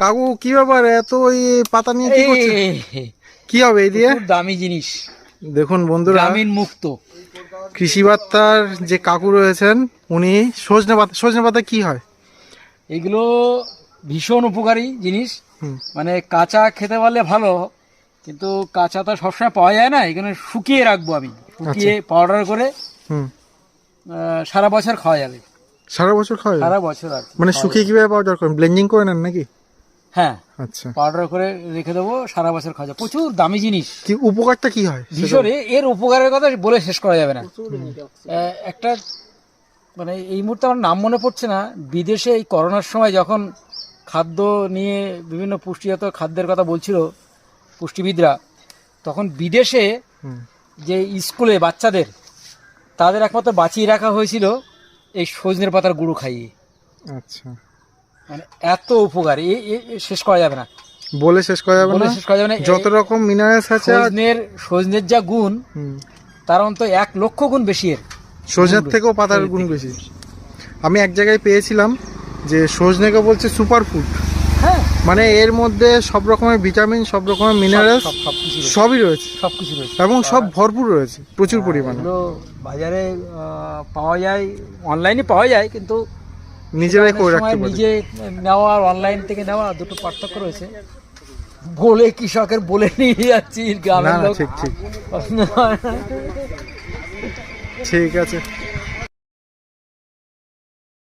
কাকু কি ব্যাপার? এত ওই পাতা নিয়ে কি করছে? কি হবে এই দিয়ে? দামি জিনিস। দেখুন বন্ধুরা গ্রামীণ মুক্ত। কৃষি বার্তার যে কাকু রয়েছেন উনি সজনে পাতা সজনে পাতা কি হয়? এগুলো ভীষণ উপকারী জিনিস। মানে কাঁচা খেতে পারলে ভালো কিন্তু কাঁচা তো সবসময় পাওয়া যায় না এখানে শুকিয়ে রাখব আমি। শুকিয়ে পাউডার করে হুম। সারা বছর খাওয়া যাবে। সারা বছর খাওয়া? সারা বছর আর মানে শুকিয়ে কীভাবে পাউডার করেন ব্লেন্ডিং করে নেন নাকি? হ্যাঁ। আচ্ছা। পাউডার করে রেখে দেবো সারা বছর খাওয়া প্রচুর দামি জিনিস। কি উপকারটা কি হয় ভীষণ এর উপকারের কথা বলে শেষ করা যাবে না। একটা মানে এই মুহূর্তে আমার নাম মনে পড়ছে না। বিদেশে এই করোনার সময় যখন খাদ্য নিয়ে বিভিন্ন পুষ্টিজাত খাদ্যের কথা বলছিল পুষ্টিবিদরা তখন বিদেশে যে স্কুলে বাচ্চাদের তাদের একমাত্র বাঁচিয়ে রাখা হয়েছিল এই সজনের পাতার গুঁড়ো খাইয়ে। আচ্ছা। মানে এত উপকার। শেষ করা যাবে না। বলে শেষ করা যাবে না? শেষ করা যাবে না। যত রকম মিনারেলস আছে সজনের সজনের যা গুণ তার অন্ত এক লক্ষ গুণ বেশি এর। সজনের থেকেও পাতার গুণ বেশি। আমি এক জায়গায় পেয়েছিলাম যে সজনেকে বলছে সুপার ফুড হ্যাঁ। মানে এর মধ্যে সব রকমের ভিটামিন সব রকমের মিনারেলস সব সব কিছু সবই রয়েছে। সব কিছু রয়েছে। এবং সব ভরপুর রয়েছে প্রচুর পরিমাণে। বাজারে পাওয়া যায় অনলাইনে পাওয়া যায় কিন্তু নিজেরাই করে রাখতে পারি নিজে নেওয়া আর অনলাইন থেকে নেওয়া দুটো পার্থক্য রয়েছে। বলে কৃষকের বলে নিয়ে যাচ্ছি গ্রামের লোক। ঠিক ঠিক। ঠিক আছে।